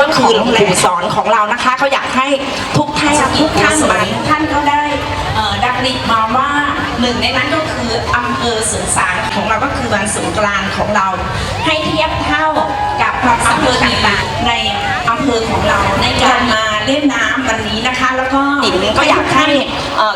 เรื่องของครูสอนของเรานะคะเขาอยากให้ทุกท่านทุกท่านมาทุกท่านเขาได้ดักริบมาว่าหนึ่งในนั้นก็คืออำเภอเสริงสางของเราก็คือวันสงกรานต์ของเรา ให้เทียบเท่ากับอำเภอต่างๆในอำเภอของเราในการมาเล่นน้ำวันนี้นะคะ แล้วก็ก็อยากให้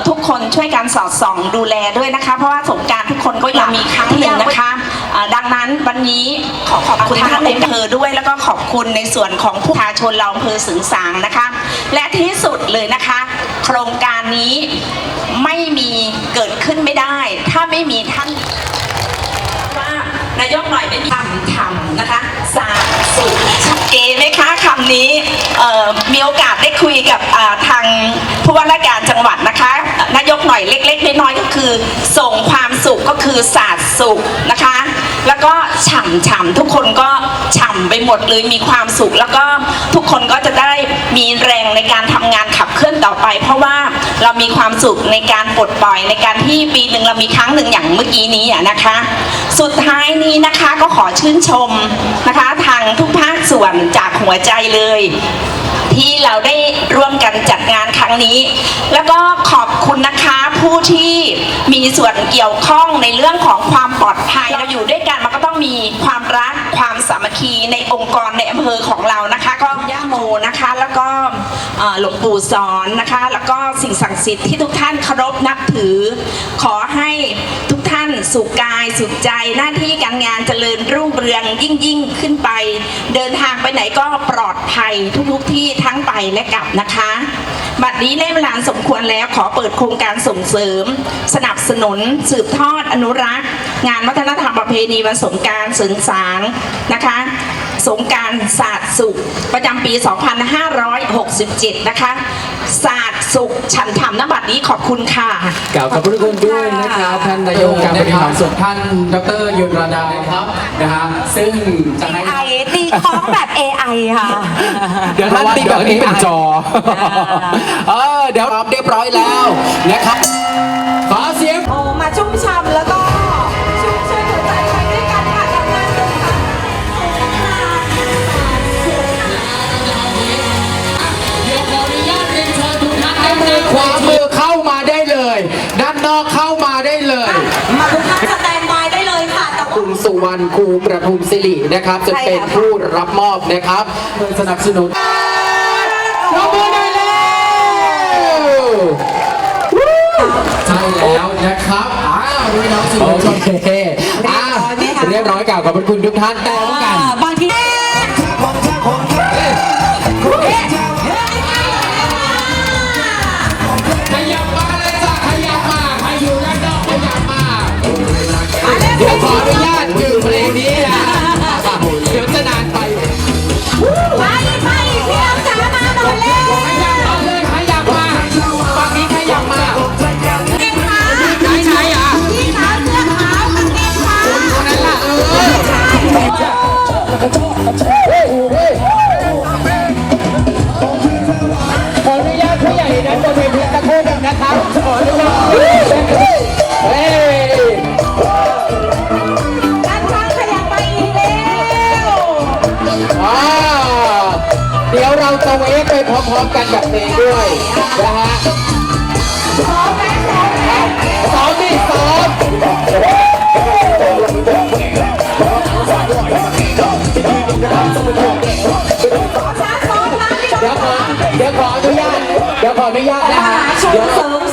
ทุกคนช่วยกันสอดส่องดูแลด้วยนะคะ เพราะว่าสงกรารทุกคนก็อยากมีครั้งหนึ่งนะคะ อ่อดังนั้นวันนี้ขอขอบคุณท่านในอำเภอด้วย แล้วก็ขอบคุณในส่วนของผู้ประชาชนเราอำเภอสึงสางนะคะ และที่สุดเลยนะคะ โครงการนี้ไม่มีเกิดขึ้นไม่ได้ ถ้าไม่มีท่านว่านายกหน่อยไม่มีคำทำนะคะสาสุชัดเจนไหมคะคำนี้เอ่อมีโอกาสได้คุยกับอ่าทางผู้ว่าราชการจังหวัดนะคะนายกหน่อยเล็กๆน้อยๆก็คือส่งความ ก็คือศาสตร์สุขนะคะ แล้วก็ฉ่ำฉ่ำทุกคนก็ฉ่ำไปหมดเลยมีความสุข แล้วก็ทุกคนก็จะได้มีแรงในการทำงานขับเคลื่อนต่อไป เพราะว่าเรามีความสุขในการปลดปล่อยในการที่ปีหนึ่งเรามีครั้งหนึ่งอย่างเมื่อกี้นี้อะนะคะ สุดท้ายนี้นะคะก็ขอชื่นชมนะคะ ทางทุกภาคส่วนจากหัวใจเลย ที่เราได้ร่วมกันจัดงานครั้งนี้ แล้วก็ขอบคุณนะคะผู้ที่มีส่วนเกี่ยวข้องในเรื่องของความปลอดภัยเราอยู่ด้วยกันมันก็ต้องมีความรักความสามัคคีในองค์กรในอำเภอของเรานะคะ ก็ย่าโมนะคะ แล้วก็หลวงปู่สอนนะคะ แล้วก็สิ่งศักดิ์สิทธิ์ที่ทุกท่านเคารพนับถือ ขอให้ทุ ท่านสุขกายสุขใจหน้าที่การงานเจริญรุ่งเรืองยิ่งยิ่งขึ้นไป เดินทางไปไหนก็ปลอดภัยทุกๆที่ทั้งไปและกลับนะคะบัดนี้ได้เวลาสมควรแล้วขอเปิดโครงการส่งเสริม สนับสนุน สืบทอดอนุรักษ์ งานวัฒนธรรมประเพณีวันสงการสริงสางนะคะ สงกรารศาสตร์สุข ประจำปี 2567 นะคะ ศาสตร์สุขฉันทำนบัตรนี้ขอบคุณค่ะกล่าวขอบพระคุณด้วยนะครับท่านนายกองค์การบริหารส่วนท่านดรยุนรดานะครับนะฮะซึ่งจะให้ AI ตีคล้องแบบ AI ค่ะ เดี๋ยวท่านตีแบบนี้เป็นจอเออเดี๋ยวรับเรียบร้อยแล้วนะครับ ครูประทุมศิรินะครับ จะเป็นผู้รับมอบนะครับเพื่อสนับสนุนปรบมือหน่อยเร็วใช่แล้วนะครับอ้าวพี่น้องสื่อมวลชนโอเคอะเรียบร้อยกล่าวขอบพระคุณทุกท่านแต่ต้องการบางที เดี๋ยวเรงเวฟไปพร้อมๆกันกับเพลงด้วยนะฮะพร้อมไหมพร้อมไหมสองที่สองเดี๋ยวขอเดี๋ยวขออนุญาตเดี๋ยวขออนุญาตนะฮะเดี๋ยว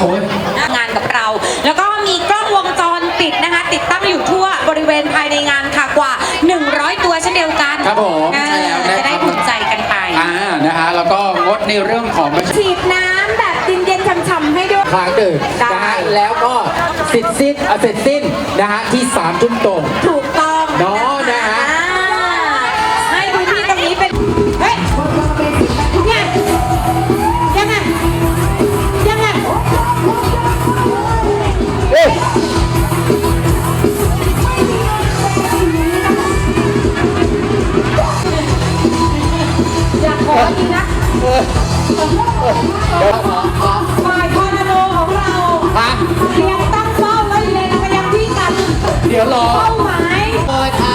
โอ้ยงานกับเรา แล้วก็มีกล้องวงจรปิดนะคะ ติดตั้งอยู่ทั่วบริเวณภายในงานค่ะกว่า 100 ตัวเช่นเดียวกันครับผมอ่าใช่แล้วนะจะได้ครับภูมิใจกันไป อ่านะฮะแล้วก็งดในเรื่องของฉีดน้ำแบบเย็นๆครั้งหนึ่งนะฮะแล้วก็เสร็จสิ้นอะเสร็จสิ้นนะฮะที่สามทุ่มตรง ถูกต้อง ขอจริงนะฝ่ายทอนาโดของเราฮะเตรียมตั้งเป้าแล้วเลยนะยังที่กันเดี๋ยวรอเป้าหมาย